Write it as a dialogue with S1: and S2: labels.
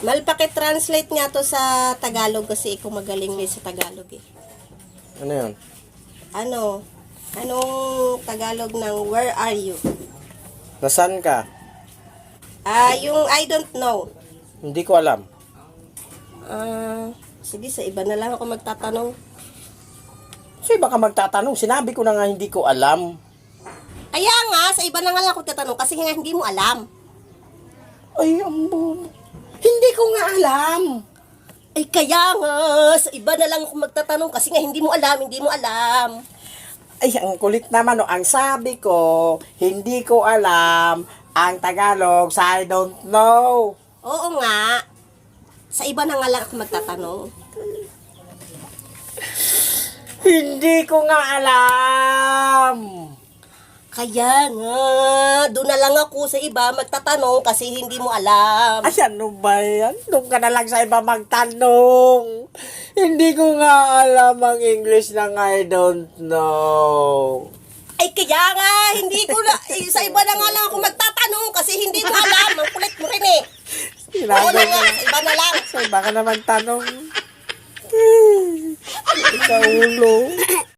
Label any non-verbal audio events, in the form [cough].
S1: Mal, translate nga to sa Tagalog kasi ikaw magaling din sa Tagalog eh.
S2: Ano yun?
S1: Ano? Anong Tagalog ng where are you?
S2: Nasaan ka?
S1: Ah, yung I don't know.
S2: Hindi ko alam.
S1: Ah, sige, sa iba na lang ako magtatanong.
S2: So, iba ka magtatanong. Sinabi ko na nga hindi ko alam.
S1: Kaya nga, sa iba na nga lang ako tatanong kasi nga hindi mo alam.
S2: Ay, ambo. Hindi ko nga alam.
S1: Ay, kaya nga, sa iba na lang ako magtatanong kasi nga hindi mo alam, hindi mo alam.
S2: Ay, ang kulit naman. No. Ang sabi ko, hindi ko alam ang Tagalog sa I don't know.
S1: Oo nga, sa iba na nga lang ako magtatanong.
S2: Hindi ko nga alam.
S1: Kaya nga, doon na lang ako sa iba magtatanong kasi hindi mo alam.
S2: Ay, ano ba yan? Doon ka na lang sa iba magtanong. Hindi ko nga alam ang English ng I don't know.
S1: Ay, kaya nga, hindi ko na, eh, sa iba na nga lang ako magtatanong kasi hindi mo alam. Ang kulit mo rin eh. Oo na nga, sa iba na lang.
S2: sa iba ka na magtanong. [laughs] Ikaw ulo.